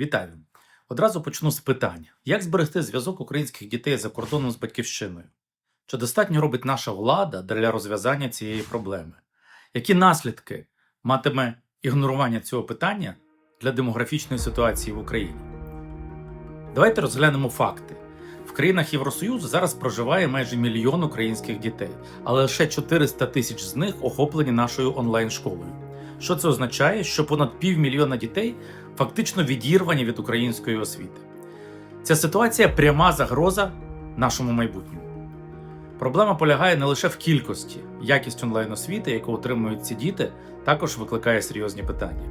Вітаю! Одразу почну з питань: як зберегти зв'язок українських дітей за кордоном з батьківщиною? Чи достатньо робить наша влада для розв'язання цієї проблеми? Які наслідки матиме ігнорування цього питання для демографічної ситуації в Україні? Давайте розглянемо факти. В країнах Євросоюзу зараз проживає майже мільйон українських дітей, але лише 400 тисяч з них охоплені нашою онлайн-школою. Що це означає? Що понад півмільйона дітей фактично відірвані від української освіти. Ця ситуація пряма загроза нашому майбутньому. Проблема полягає не лише в кількості, якість онлайн-освіти, яку отримують ці діти, також викликає серйозні питання.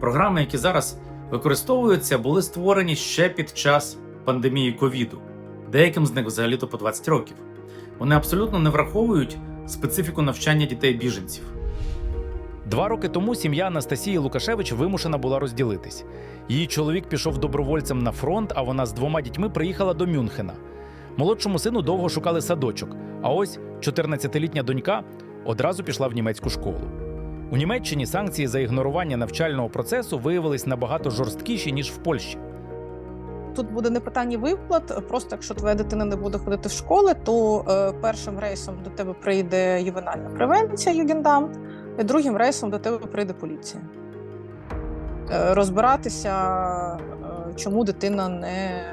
Програми, які зараз використовуються, були створені ще під час пандемії ковіду. Деяким з них взагалі-то по 20 років. Вони абсолютно не враховують специфіку навчання дітей-біженців. Два роки тому сім'я Анастасії Лукашевич вимушена була розділитись. Її чоловік пішов добровольцем на фронт, а вона з двома дітьми приїхала до Мюнхена. Молодшому сину довго шукали садочок, а ось 14-літня донька одразу пішла в німецьку школу. У Німеччині санкції за ігнорування навчального процесу виявились набагато жорсткіші, ніж в Польщі. Тут буде не питання виплат. Просто якщо твоя дитина не буде ходити в школи, то е, першим рейсом до тебе прийде ювенальна превенція Югендамт, другим рейсом до тебе прийде поліція. Е, розбиратися, е, чому дитина не,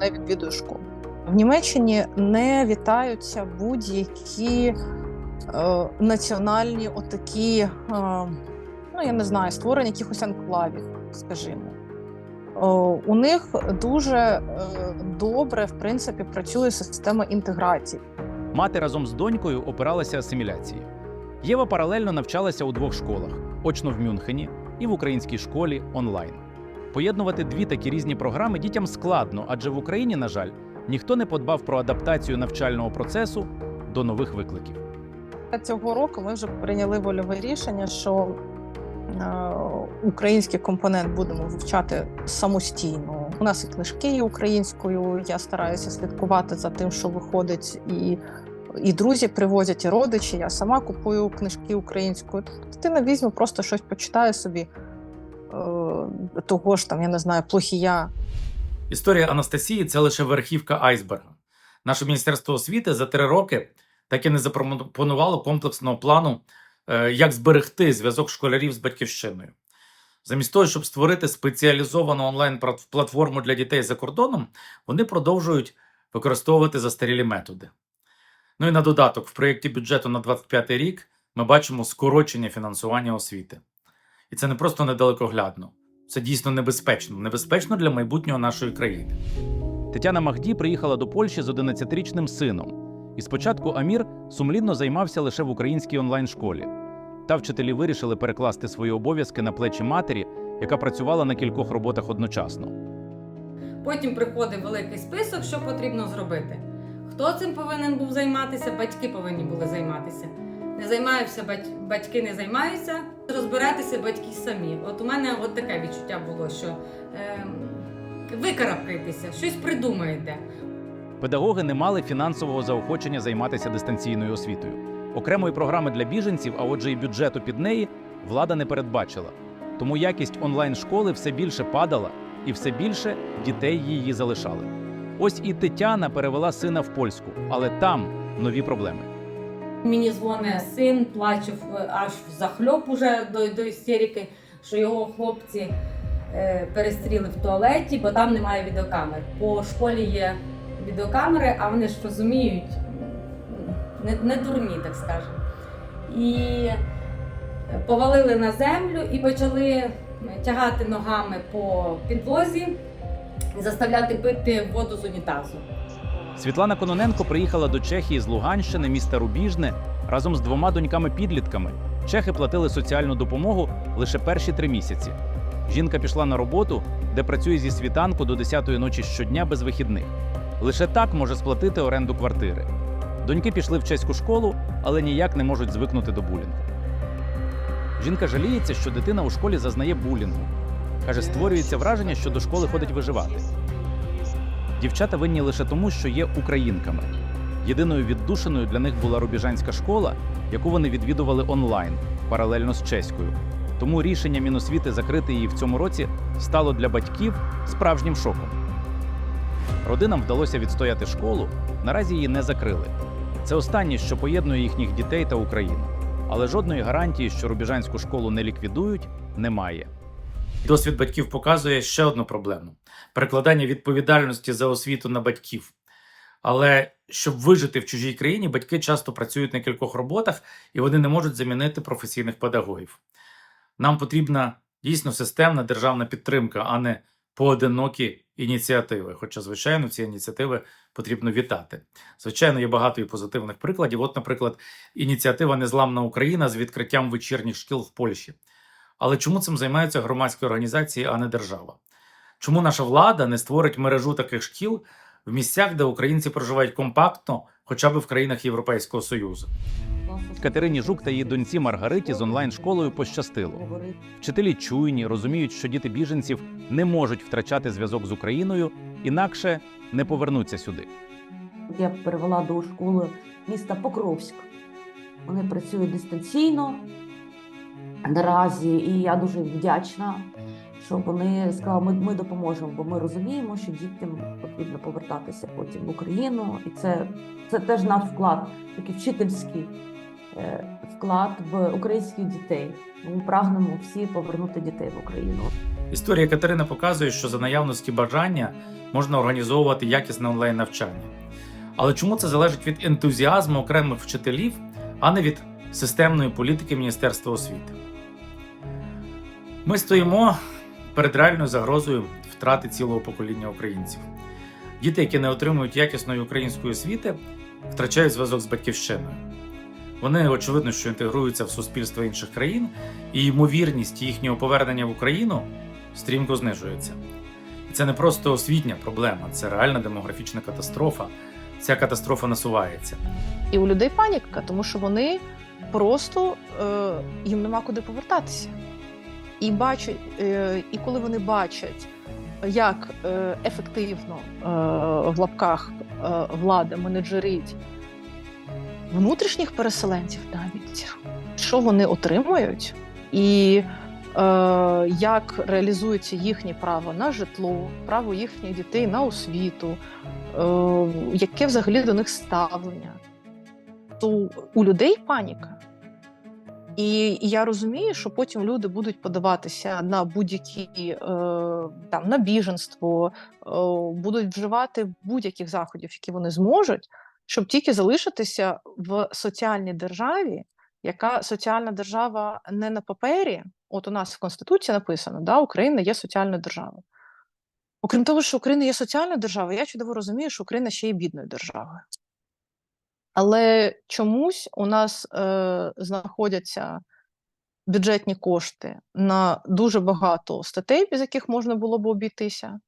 не відвідує школу. В Німеччині не вітаються будь-які е, національні отакі, е, ну я не знаю, створення якихось анклавів, скажімо. О, У них дуже е, добре, в принципі, працює система інтеграції. Мати разом з донькою опиралася асиміляції. Єва паралельно навчалася у двох школах: очно в Мюнхені і в українській школі онлайн. Поєднувати дві такі різні програми дітям складно, адже в Україні, на жаль, ніхто не подбав про адаптацію навчального процесу до нових викликів. Цього року ми вже прийняли вольове рішення, що е, український компонент будемо вивчати самостійно. У нас і книжки українською. Я стараюся слідкувати за тим, що виходить, і, і друзі привозять, і родичі. Я сама купую книжки українською. Тобто Дитина візьме, просто щось почитає собі. е, Того ж там, я не знаю, плохія Історія Анастасії це лише верхівка айсберга. Наше міністерство освіти за три роки так і не запропонувало комплексного плану, е, як зберегти зв'язок школярів з батьківщиною. Замість того, щоб створити спеціалізовану онлайн-платформу для дітей за кордоном, вони продовжують використовувати застарілі методи. Ну і на додаток, в проєкті бюджету на 2025 рік ми бачимо скорочення фінансування освіти. І це не просто недалекоглядно, це дійсно небезпечно, небезпечно для майбутнього нашої країни. Тетяна Махді приїхала до Польщі з 11-річним сином. І спочатку Амір сумлінно займався лише в українській онлайн-школі. Та вчителі вирішили перекласти свої обов'язки на плечі матері, яка працювала на кількох роботах одночасно. Потім приходить великий список, що потрібно зробити. Хто цим повинен був займатися? Батьки повинні були займатися. Не займаються бать- батьки, не займаються. Розбиратися батьки самі. От у мене от таке відчуття було, що е, викарабкайтеся, щось придумаєте. Педагоги не мали фінансового заохочення займатися дистанційною освітою. Окремої програми для біженців, а отже, і бюджету під неї, влада не передбачила. Тому якість онлайн-школи все більше падала, і все більше дітей її залишали. Ось і Тетяна перевела сина в польську, але там нові проблеми. Мені дзвонить син, плаче аж в захльоп уже до, до істерики, що його хлопці е, перестріли в туалеті, бо там немає відеокамер. По школі є відеокамери, а вони ж розуміють, не, не дурні, так скажемо. І повалили на землю і почали тягати ногами по підлозі заставляти пити воду з унітазу. Світлана Кононенко приїхала до Чехії з Луганщини, міста Рубіжне, разом з двома доньками-підлітками. Чехи платили соціальну допомогу лише перші три місяці. Жінка пішла на роботу, де працює зі світанку до 10-ї ночі щодня без вихідних. Лише так може сплатити оренду квартири. Доньки пішли в чеську школу, але ніяк не можуть звикнути до булінгу. Жінка жаліється, що дитина у школі зазнає булінгу. Каже, створюється враження, що до школи ходить виживати. Дівчата винні лише тому, що є українками. Єдиною віддушиною для них була рубіжанська школа, яку вони відвідували онлайн паралельно з чеською. Тому рішення Міносвіти закрити її в цьому році стало для батьків справжнім шоком. Родинам вдалося відстояти школу, наразі її не закрили. Це останнє, що поєднує їхніх дітей та Україну. Але жодної гарантії, що рубіжанську школу не ліквідують, немає. Досвід батьків показує ще одну проблему: перекладання відповідальності за освіту на батьків. Але щоб вижити в чужій країні, батьки часто працюють на кількох роботах і вони не можуть замінити професійних педагогів. Нам потрібна дійсно системна державна підтримка, а не поодинокі ініціативи. Хоча, звичайно, ці ініціативи потрібно вітати. Звичайно, є багато і позитивних прикладів. От, наприклад, ініціатива Незламна Україна з відкриттям вечірніх шкіл в Польщі. Але чому цим займаються громадські організації, а не держава? Чому наша влада не створить мережу таких шкіл в місцях, де українці проживають компактно, хоча б в країнах Європейського Союзу? Катерині Жук та її доньці Маргариті з онлайн-школою пощастило. Вчителі чуйні, розуміють, що діти біженців не можуть втрачати зв'язок з Україною, інакше не повернуться сюди. Я перевела до школи міста Покровськ. Вони працюють дистанційно наразі, і я дуже вдячна, що вони сказали, ми, ми допоможемо, бо ми розуміємо, що дітям потрібно повертатися потім в Україну, і це, це теж наш вклад, такий вчительський е, вклад в українських дітей. Ми прагнемо всі повернути дітей в Україну. Історія Катерини показує, що за наявності бажання можна організовувати якісне онлайн навчання. Але чому це залежить від ентузіазму окремих вчителів, а не від системної політики Міністерства освіти? Ми стоїмо перед реальною загрозою втрати цілого покоління українців. Діти, які не отримують якісної української освіти, втрачають зв'язок з батьківщиною. Вони очевидно, що інтегруються в суспільство інших країн, і ймовірність їхнього повернення в Україну стрімко знижується. І це не просто освітня проблема, це реальна демографічна катастрофа. Ця катастрофа насувається. І у людей паніка, тому що вони просто е, їм нема куди повертатися. І бачать, е, і коли вони бачать, як е, ефективно е, в лапках влада менеджерить внутрішніх переселенців навіть, що вони отримують, і як реалізується їхнє право на житло, право їхніх дітей на освіту, яке взагалі до них ставлення, то у людей паніка. І я розумію, що потім люди будуть подаватися на будь-які е, там на біженство, е, будуть вживати будь-яких заходів, які вони зможуть, щоб тільки залишитися в соціальній державі, яка соціальна держава не на папері. От у нас в Конституції написано, да, Україна є соціальною державою. Окрім того, що Україна є соціальною державою, я чудово розумію, що Україна ще є бідною державою. Але чомусь у нас е, знаходяться бюджетні кошти на дуже багато статей, без яких можна було б обійтися, е,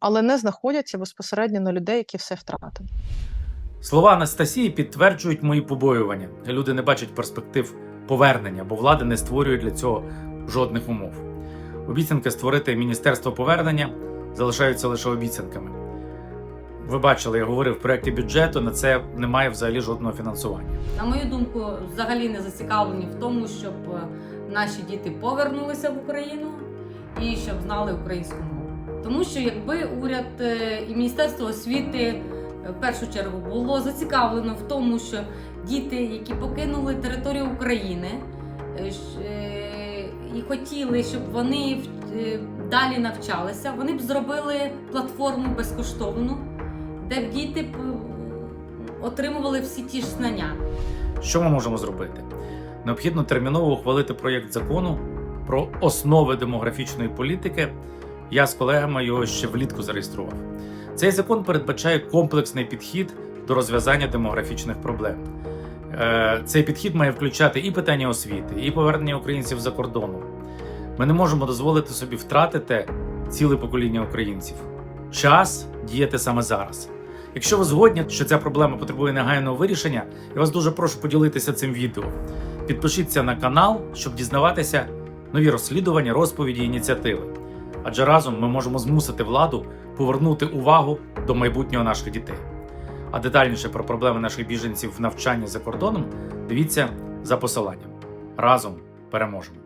але не знаходяться безпосередньо на людей, які все втратили. Слова Анастасії підтверджують мої побоювання. Люди не бачать перспектив повернення, бо влада не створює для цього жодних умов. Обіцянки створити міністерство повернення залишаються лише обіцянками. Ви бачили, я говорив в проєкті бюджету, на це немає взагалі жодного фінансування. На мою думку, взагалі не зацікавлені в тому, щоб е, наші діти повернулися в Україну і щоб знали українську мову. Тому що якби уряд е, і Міністерство освіти е, в першу чергу було зацікавлено в тому, що діти, які покинули територію України, і хотіли, щоб вони далі навчалися, вони б зробили платформу безкоштовну, де діти отримували всі ті ж знання. Що ми можемо зробити? Необхідно терміново ухвалити проєкт закону про основи демографічної політики. Я з колегами його ще влітку зареєстрував. Цей закон передбачає комплексний підхід до розв'язання демографічних проблем. Е, Цей підхід має включати і питання освіти, і повернення українців за кордону. Ми не можемо дозволити собі втратити ціле покоління українців. Час діяти саме зараз. Якщо ви згодні, що ця проблема потребує негайного вирішення, я вас дуже прошу поділитися цим відео. Підпишіться на канал, щоб дізнаватися нові розслідування, розповіді, ініціативи. Адже разом ми можемо змусити владу повернути увагу до майбутнього наших дітей. А детальніше про проблеми наших біженців в навчанні за кордоном дивіться за посиланням. Разом переможемо.